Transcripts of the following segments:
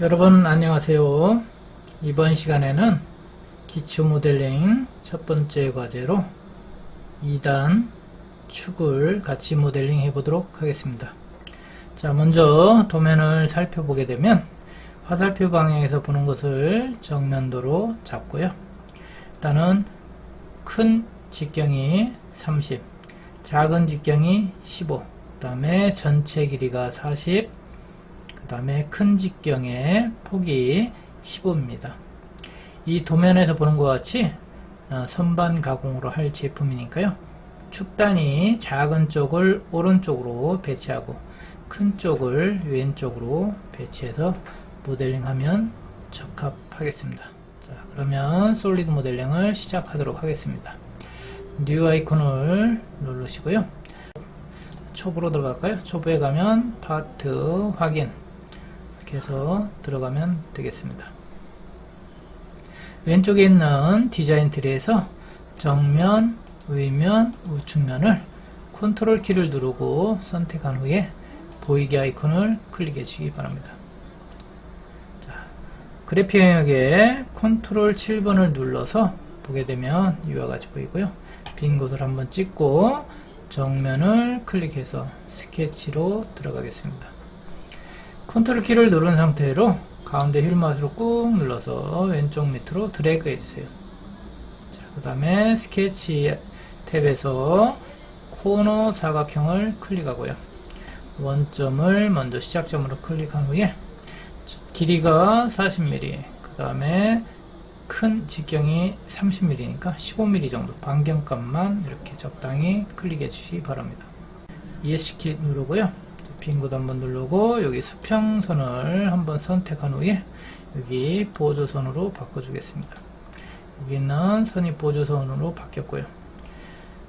여러분 안녕하세요. 이번 시간에는 기초 모델링 첫 번째 과제로 2단 축을 같이 모델링 해보도록 하겠습니다. 자, 먼저 도면을 살펴보게 되면 화살표 방향에서 보는 것을 정면도로 잡고요. 일단은 큰 직경이 30, 작은 직경이 15, 그 다음에 전체 길이가 40, 그 다음에 큰 직경의 폭이 15입니다. 이 도면에서 보는 것 같이 어, 선반 가공으로 할 제품이니까요. 축단이 작은 쪽을 오른쪽으로 배치하고 큰 쪽을 왼쪽으로 배치해서 모델링하면 적합하겠습니다. 자, 그러면 솔리드 모델링을 시작하도록 하겠습니다. 뉴 아이콘을 누르시고요. 초보로 들어갈까요? 초보에 가면 파트 확인 이렇게 해서 들어가면 되겠습니다. 왼쪽에 있는 디자인 트리에서 정면, 위면, 우측면을 컨트롤 키를 누르고 선택한 후에 보이기 아이콘을 클릭해 주시기 바랍니다. 자, 그래프 영역에 컨트롤 7번을 눌러서 보게 되면 이와 같이 보이고요. 빈 곳을 한번 찍고 정면을 클릭해서 스케치로 들어가겠습니다. 컨트롤 키를 누른 상태로 가운데 휠 마우스로 꾹 눌러서 왼쪽 밑으로 드래그 해주세요. 그 다음에 스케치 탭에서 코너 사각형을 클릭하고요. 원점을 먼저 시작점으로 클릭한 후에 길이가 40mm, 그 다음에 큰 직경이 30mm니까 15mm 정도 반경값만 이렇게 적당히 클릭해 주시기 바랍니다. 이해시키 누르고요. 빈 곳 한번 누르고 여기 수평선을 한번 선택한 후에 여기 보조선으로 바꿔주겠습니다. 여기는 선이 보조선으로 바뀌었고요.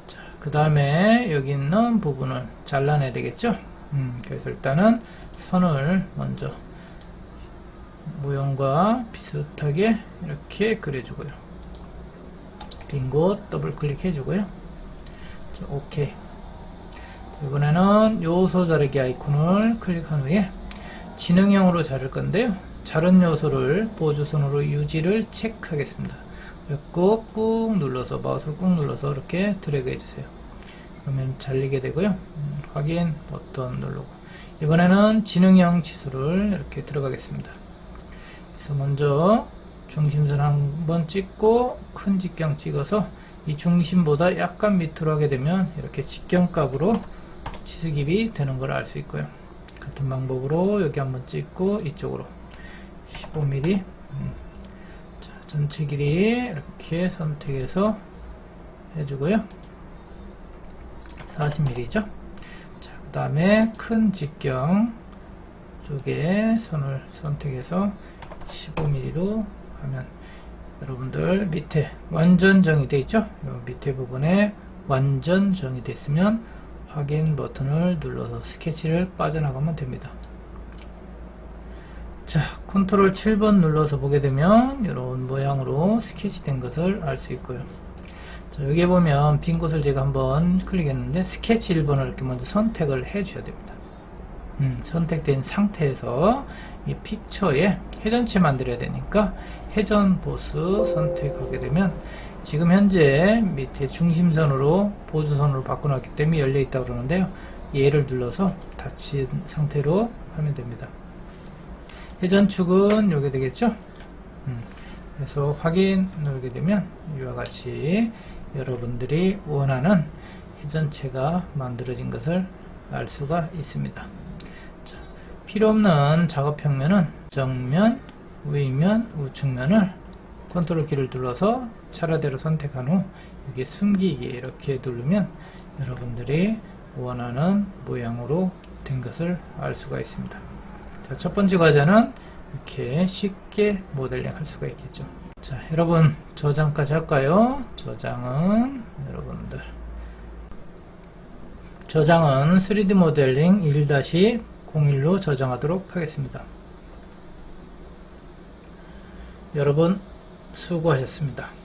자, 그 다음에 여기 있는 부분을 잘라내야 되겠죠? 음, 그래서 일단은 선을 먼저 모형과 비슷하게 이렇게 그려주고요. 빈 곳 더블 클릭해주고요. 자, 오케이. 자, 이번에는 요소 자르기 아이콘을 클릭한 후에 진행형으로 자를 건데요. 자른 요소를 보조선으로 유지를 체크하겠습니다. 꾹, 꾹 눌러서 마우스를 꾹 눌러서 이렇게 드래그 해주세요. 그러면 잘리게 되고요. 음, 확인 버튼 누르고 이번에는 진행형 치수를 이렇게 들어가겠습니다. 그래서 먼저 중심선 한번 찍고 큰 직경 찍어서 이 중심보다 약간 밑으로 하게 되면 이렇게 직경값으로 치수깁이 되는 걸 알 수 있고요. 같은 방법으로 여기 한번 찍고 이쪽으로 15mm 음. 자, 전체 길이 이렇게 선택해서 해주고요. 40mm죠. 자, 그 다음에 큰 직경 쪽에 선을 선택해서 15mm로 하면 여러분들 밑에 완전 정의되어 있죠? 요 밑에 부분에 완전 정의됐으면 확인 버튼을 눌러서 스케치를 빠져나가면 됩니다. 자, 컨트롤 7번 눌러서 보게 되면 이런 모양으로 스케치된 것을 알 수 있고요. 자, 여기 보면 빈 곳을 제가 한번 클릭했는데 스케치 1번을 이렇게 먼저 선택을 해 주셔야 됩니다. 음, 선택된 상태에서 이 픽처에 회전체 만들어야 되니까 회전 보스 선택하게 되면 지금 현재 밑에 중심선으로 보조선으로 바꿔놨기 때문에 열려 있다고 그러는데요. 얘를 눌러서 닫힌 상태로 하면 됩니다. 회전축은 요게 되겠죠? 음, 그래서 확인 누르게 되면 이와 같이 여러분들이 원하는 회전체가 만들어진 것을 알 수가 있습니다. 자, 필요 없는 작업 평면은 정면, 위면, 우측면을 컨트롤 키를 눌러서 차례대로 선택한 후 여기 숨기기 이렇게 누르면 여러분들이 원하는 모양으로 된 것을 알 수가 있습니다. 자, 첫 번째 과제는 이렇게 쉽게 모델링 할 수가 있겠죠. 자, 여러분 저장까지 할까요? 저장은 여러분들 저장은 3D 모델링 1-01로 저장하도록 하겠습니다. 여러분 수고하셨습니다.